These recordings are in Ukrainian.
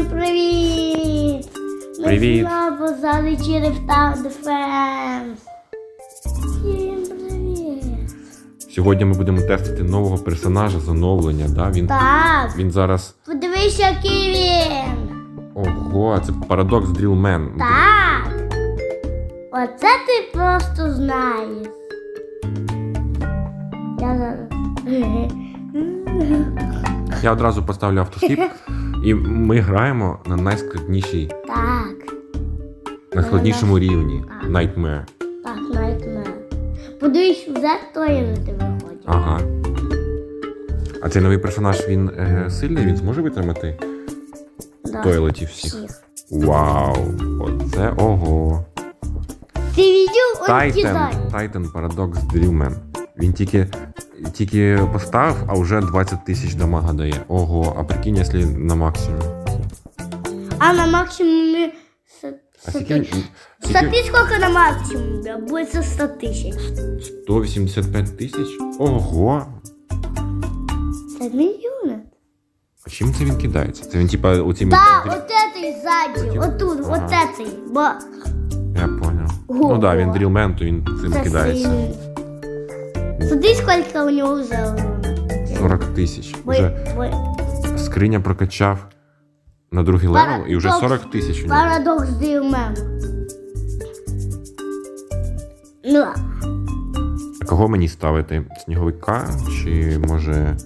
Всім привіт! Привіт. Ми знову залетіли в Tower Defense. Всім привіт! Сьогодні ми будемо тестити нового персонажа з оновлення. Да? Він, Так, він зараз. подивись, який він! Ого, це парадокс Дрілмен. Так! Оце ти просто знаєш. Я зараз. Я одразу поставлю автоскіп, і ми граємо на найскладнішій, Так, найскладнішому рівні Так. Nightmare. так, мене. Подивись, вже на тебе виходять. Ага. А цей новий персонаж він е, сильний, він зможе витримати Да. тойлетів всіх. Всіх. Вау! Оце ого! Ти? Он Тайтен. Тайтен Парадокс Дрілмен. Він тільки, тільки поставив, а вже 20 тисяч дамага дає. Ого, а прикинь, якщо на максимум. А на максимумі... с- А с- скільки, він- Смотри, скільки? сколько на максимуме. Будет 100 тысяч. 185 тисяч? Ого! Это миллионы. А чим це він кидається? Це він типа оціми. Да, дрі- вот этой сзади. Вот тут, вот Ага. этой. Бо... Я поняв. Ого. Ну так, да, він дрілмен, то він цим це кидається. сильный. Смотри, сколько у него уже 40 тисяч. Вже скриня прокачав на другий левел і вже 40 тисяч у нього. Парадокс Дилмен. Ну, А Кого мені ставити? Сніговика чи може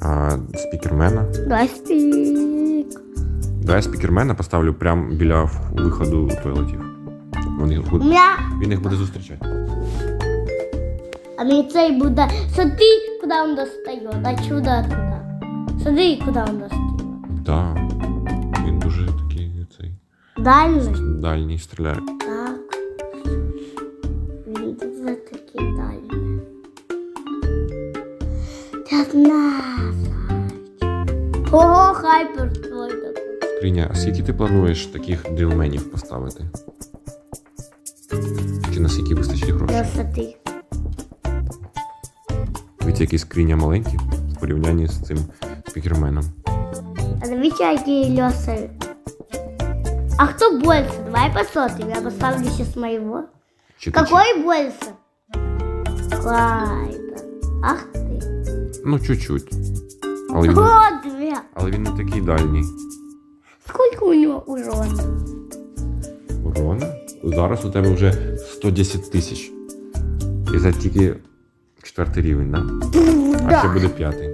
а, спікермена? дай спик. Давай спікермена поставлю прямо біля виходу туалетів. Їх У меня... він їх буде зустрічати. А мені цей буде... Смотри, куда он достает. А сюда туда. Смотри, куда он достает. Да. Він дуже такий цей Дальний. дальній стріляє. Так. Він дуже такий дальний. П'ятнадцять. Ого, хайпер твой такий. Скриня, а скільки ти плануєш таких дрілменів поставити? Чи наскільки вистачить грошей? Красоти. Дивіться, який скриня маленький в порівнянні з цим спікерменом. А дивіться, які льоси. А кто больше? Давай посмотрим. Я поставлю сейчас моего. Чи ти- Какой больше? Хайпер. Ах ты. Ну, чуть-чуть. Але він, О, две. але він не такий дальній. Сколько у него урона? Урона? Зараз у тебе вже 110 тисяч. І це тільки четвертий рівень, да? А ще буде п'ятий.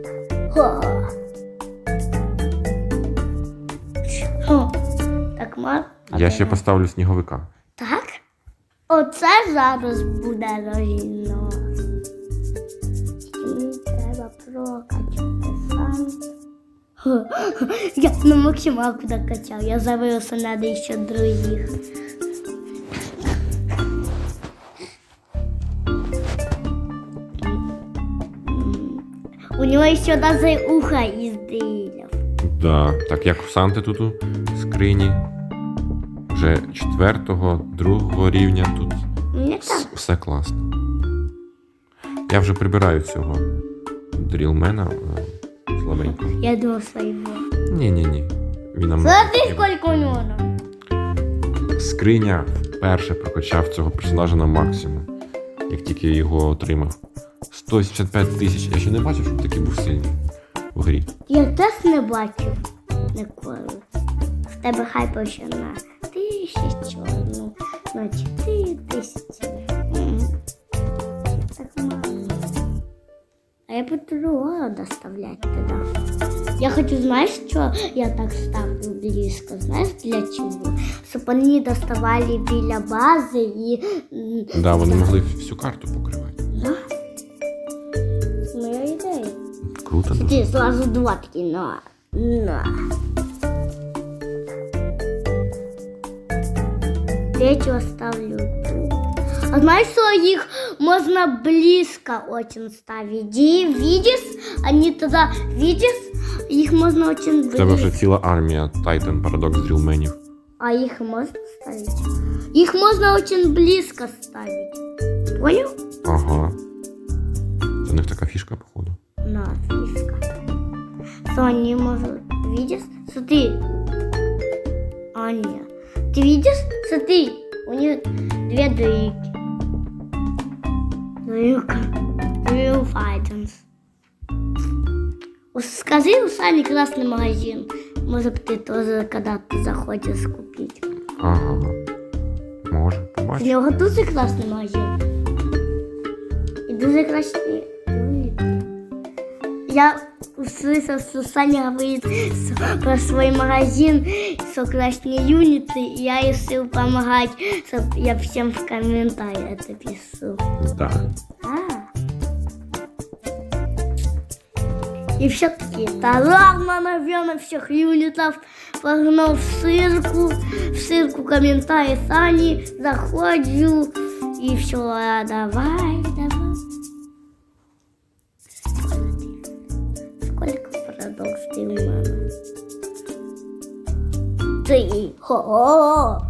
Так, Марк. Я ще поставлю сніговика. Так? Оце зараз буде рожінно. Мені треба прокачати сам. Я на максималку докачав. Я завився надо ще других. Него еще даже ухо изделил. Да. Так, як в Санти тут у скрині. Вже четвертого, другого рівня тут Мне С- так. все класно. Я вже прибираю цього дрілмена е, слабенько. Я думал своего. Ні-ні-ні. Він нам Смотри, сколько у него. скриня вперше прокачав цього персонажа на максимум, як тільки його отримав. 185 тисяч. Я ще не бачив, щоб такий був сильний в грі. Я теж не бачив ніколи. В тебе хайпа ще на тисячу, ну, на чотири тисячі. Так мало. А я буду другого доставляти тоді. Я хочу, знаєш, що я так ставлю близько? Знаєш для чого? Щоб вони доставали біля бази і. м, Да, вони могли всю карту покривати. Дуже. Ти зразу два такі на. На. Третью оставлю тут. А знаешь, что их можно близко очень ставить? И видишь, они тогда, видишь, их можно очень В тебе вже близко. ціла армія Titan Paradox дрілменів. А их можно ставить? Их можно очень близко ставить. Понял? Ага. Це у них така фішка, походу. На, фишка. Что они могут, видишь? Смотри, А, нет. Ты видишь? Смотри, у них две дырки. Дырка. Real Fighters. Скажи у Сани красный магазин. Может, ты тоже когда-то заходишь купить. Ага. Може, У побачиш. нього дуже класний магазин. І дуже класні. Я услышал, что Саня говорит про свой магазин, что классные юниты, и я решил помогать, чтобы я всем в комментариях это пишу. Так. А. И все-таки, да ладно, наверное, всех юнитов погнал в ссылку, в ссылку комментарий Сани, заходжу, и все, давай, давай. Сколько ты у мене? Ти, хо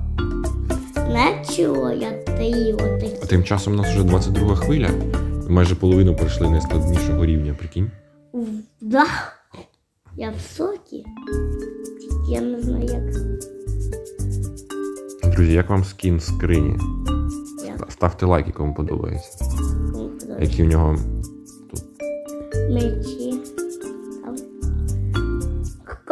Не чого я ти, А тим часом у нас вже 22 хвиля. Майже половину пройшли найскладнішого рівня, прикинь. Да. Я в сокі. Я не знаю, як. Друзі, як вам скін скрині? як Ставте лайки, кому подобається. кому подобається. Які в нього тут. Мечі.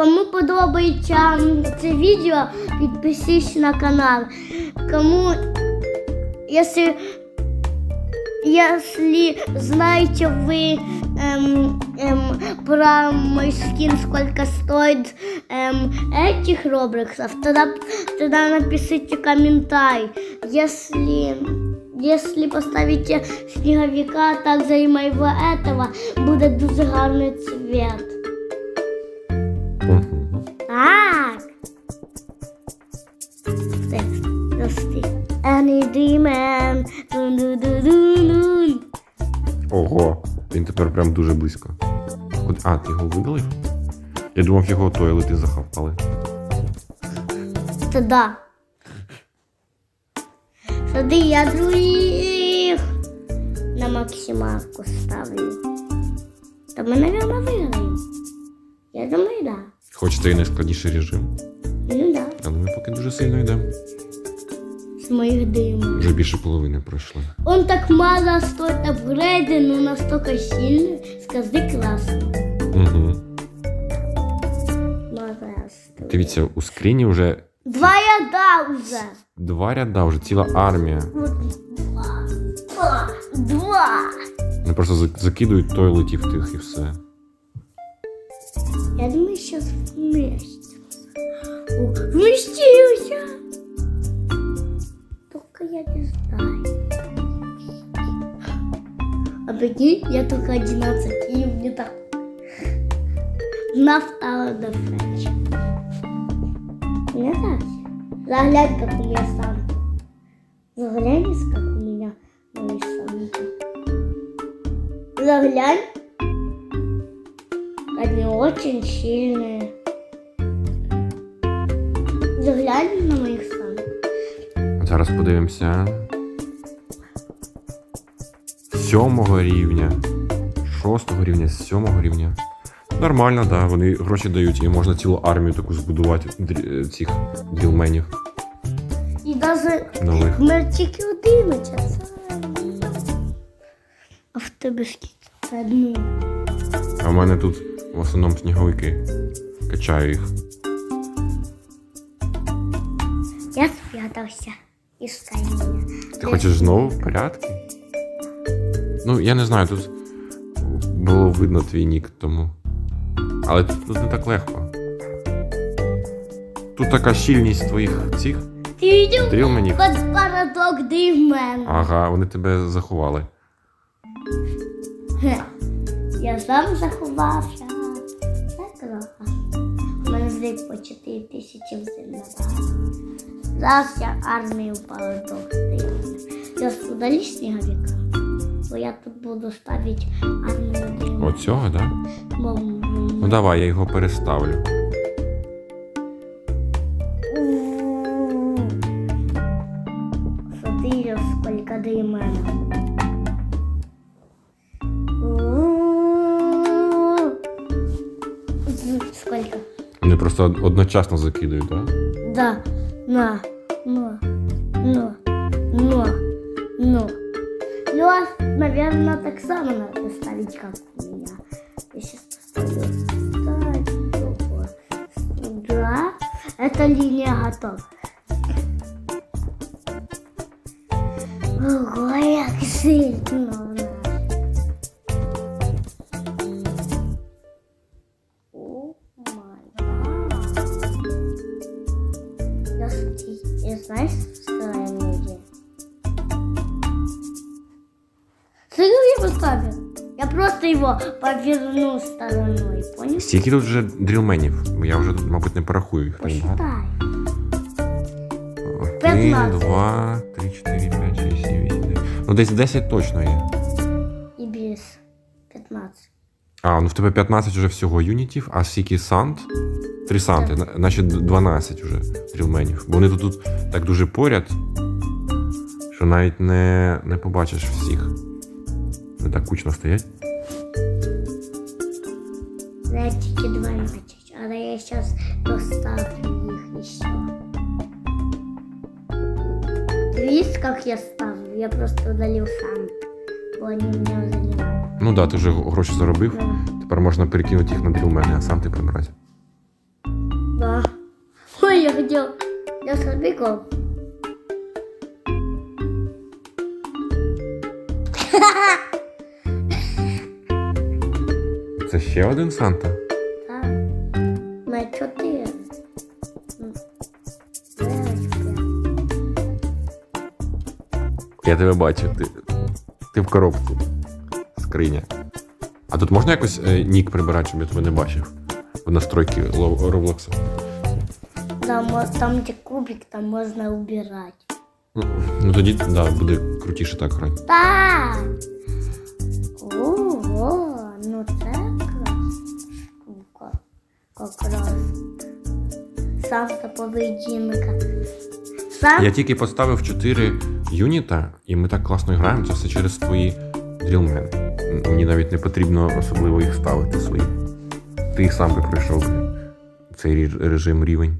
Там. Кому подобається це відео, підпишись на канал. Кому, якщо, якщо знаєте ви ем, ем, про мой скин, сколько стоит ем, этих робрексов, тогда, тогда напишите комментарий. Если, если поставите снеговика, также и моего этого, будет дуже гарний цвет. Дун-ду-ду-дун-дун. Ого, він тепер прям дуже близько. А, ти його видалив? Я думав, його тойлети захапали. Та да. Сади, я других на максималку ставлю. Та ми, наверное, виграємо. Я думаю, да. Хочете і найскладніший режим, Ну да. але ми поки дуже сильно йдемо. Моїх димів. Вже більше половини пройшли. Он так мало стоит апгрейды, но настолько сильный. Скажи классно. Угу. Пожалуйста. Дивіться, у скріні вже Два ряда уже. два ряда, вже ціла армія. Вот два. Два. Два. Вони просто зак- закидують тойлетів тих і все. Я думаю, сейчас вместимся. О, вместился. Только я не знаю. А прикинь, я только 11, и мне так нафтала до френч. Мне так. Заглянь, как у меня самка. Заглянь, как у меня мои самки. Заглянь. Они очень сильные. Заглянь на моих самок. Зараз подивимося. Сьомого рівня. Шостого рівня, сьомого рівня. Нормально, да. Вони гроші дають і можна цілу армію таку збудувати дрі- цих дрілменів І даже нових. мерчики 11. А в тебе скільки? Одну. А в мене тут в основному сніговики. Качаю їх. Я спрятався. Іскай мене. Ти хочеш знову в порядки? Ну, я не знаю, тут було видно твій нік, тому. Але тут, тут не так легко. Тут така щільність твоїх цих Ти видів? дрілменів. Под парадок дивмен. Ага, вони тебе заховали. Я сам заховався. Так. У мене злік по 4 тисячі взимна. Я армію парадок дивмен. Я удалі сніговика. Бо я тут буду ставити армію. Оцього, так? Да? Ну давай, я його переставлю. Смотри, сколько дымена. Сколько? Вони просто одночасно закидують, так? Да? Да. На. Но. Но. Но. Но. Лёс, наверное, так само надо ставить, как у меня. Я сейчас поставлю. Сюда. Эта линия готова. Ого, як сильно что я имею? Сыру я просто его поверну стороной, понял? Скільки тут вже дрілменів? Я вже, мабуть, не порахую їх. так багато. Посчитай. Один, 15. два, три, чотири, п'ять, шість, сім, вісім, дев'ять. Ну, десь 10 точно є. И без 15. А, ну в тебе 15 вже всього юнітів, а скільки сант? Три санти, на- 12 вже дрілменів. Бо вони тут, тут так дуже поряд, що навіть не, не побачиш всіх. Вони так кучно стоять. Я тільки 12, але я сейчас доставлю. Ты видишь, как я ставлю? Я просто удалил сам, бо они меня занимают. Ну да, ти вже гроші заробив. Да. Тепер можна перекинути їх на дрілмени, а сам ти прибрати. Да. Ой, я хотел... Я забегал. Це ще один Санта? Я тебе бачу, ти, ти в коробці. Скриня. А тут можна якось е, нік прибирати, щоб я тебе не бачив? В настройки. Да, мо- там, где кубик, там можно убирать. Ну тоді да, буде крутіше так грати. Так. Ого, ну це класна штука. Якраз. Санта поведінка. Сам Я тільки поставив 4 юніта, і ми так класно граємо. Це все через твої дрілмени. Мені навіть не потрібно особливо їх ставити свої. Ти сам би пройшов цей режим рівень.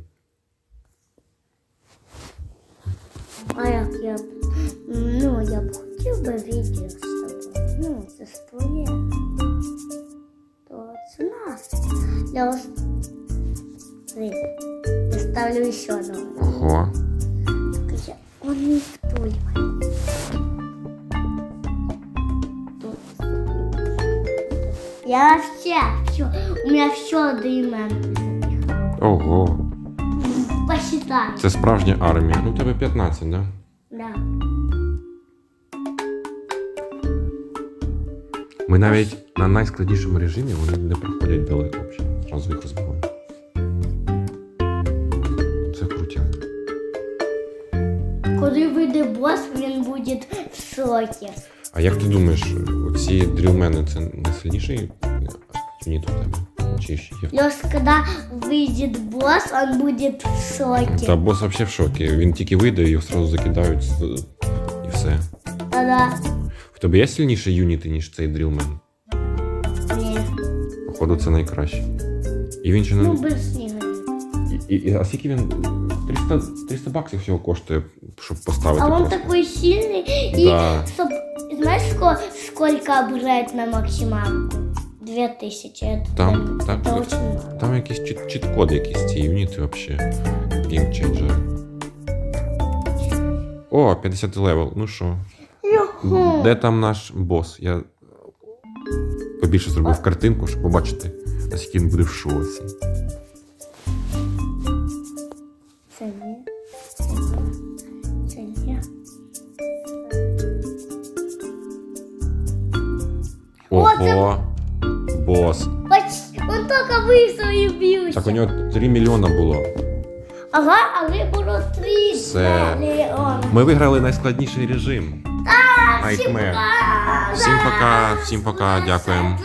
а як я б. Ну, я б хотів би відео з тобою. Ну, це ж твоє. То це нас. Я. Смотри, Я ставлю ще одного. Ого. Я- Он не втуливает. Я вообще все. У меня все дымом. Ого. Посчитай. Це справжня армія. Ну, у тебе 15, да? Да. Ми навіть на найскладнішому режимі вони не проходять далеко взагалі. Зразу їх розбиваємо. Це крутяк. Коли вийде бос, він буде в шокі. А як ти думаєш, оці дрілмени це юніт у тебе? Чи ще є? Лёш, когда выйдет босс, он будет в шоке. Та бос взагалі в шокі. Він тільки вийде, його одразу закидають з- і все. Да-да. В тебе є сильніші юніти, ніж цей дрілмен? Не. Походу, це найкраще. І він ще не. Ну, без снега. І, і, а скільки він. 300, 300 баксів всього коштує, щоб поставити. А он просто. такой сильный. И Да. чтоб, знаешь, сколько, сколько брать на максималку? Две тысячи. Это, Там, это так, очень мало. Там якісь чіт- чіт-коди, якісь ці юніти взагалі. Геймченджер. О, 50 левел. Ну що? Юху. Де там наш бос? Я побільше зробив картинку, щоб побачити, наскільки він буде в шоці. Так у нього 3 мільйона було. Ага, але було три Все. мільйона. Ми виграли найскладніший режим. Всім пока. Всім пока, всім пока, дякуємо.